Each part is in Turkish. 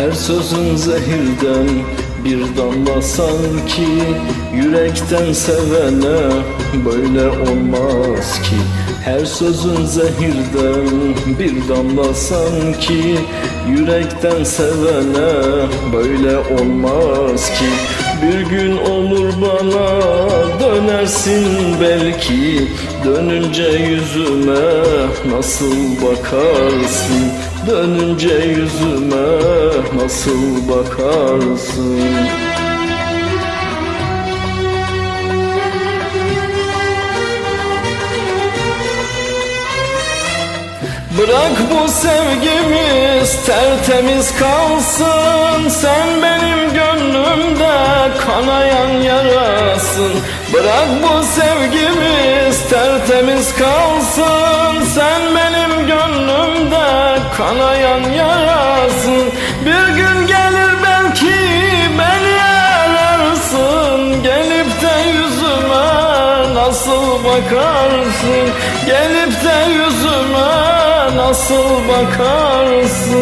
Her sözün zehirden bir damla sanki Yürekten sevene böyle olmaz ki. Her sözün zehirden bir damla sanki Yürekten sevene böyle olmaz ki Bir gün olur bana dönersin belki. Dönünce yüzüme nasıl bakarsın? Dönünce yüzüme nasıl bakarsın Bırak bu sevgimiz tertemiz kalsın. Sen benim gönlümde kanayan yarasın. Bırak bu sevgimiz tertemiz kalsın. Sen benim gönlümde kanayan yarasın. Bir gün gelir nasıl bakarsın? Gelip de yüzüme nasıl bakarsın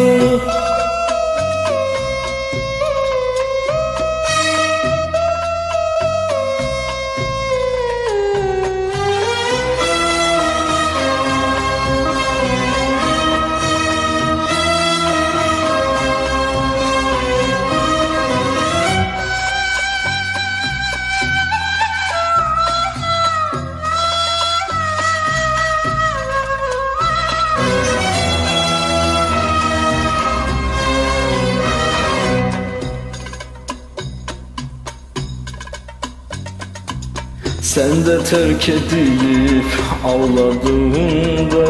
Sen de terk edilip ağladığında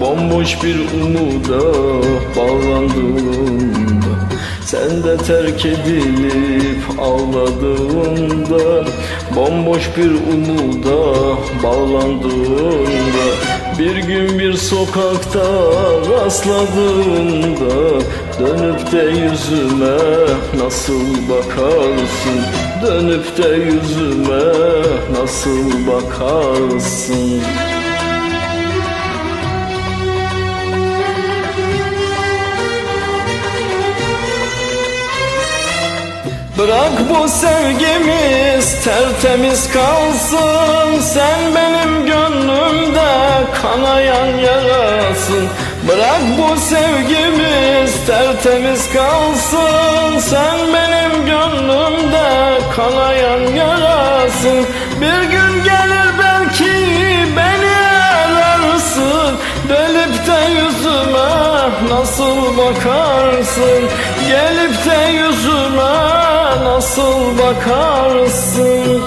Bomboş bir umuda bağlandığında Sen de terk edilip ağladığında Bomboş bir umuda bağlandığında Bir gün bir sokakta rastladığında Dönüp de yüzüme nasıl bakarsın Dönüp de yüzüme nasıl bakarsın? Bırak bu sevgimiz tertemiz kalsın Sen benim gönlümde kanayan yarasın. Bırak bu sevgimiz tertemiz kalsın Sen benim gönlümde kanayan yarasın. Bir gün gelir belki beni ararsın. Dönüp de yüzüme nasıl bakarsın? Gelip de yüzüme nasıl bakarsın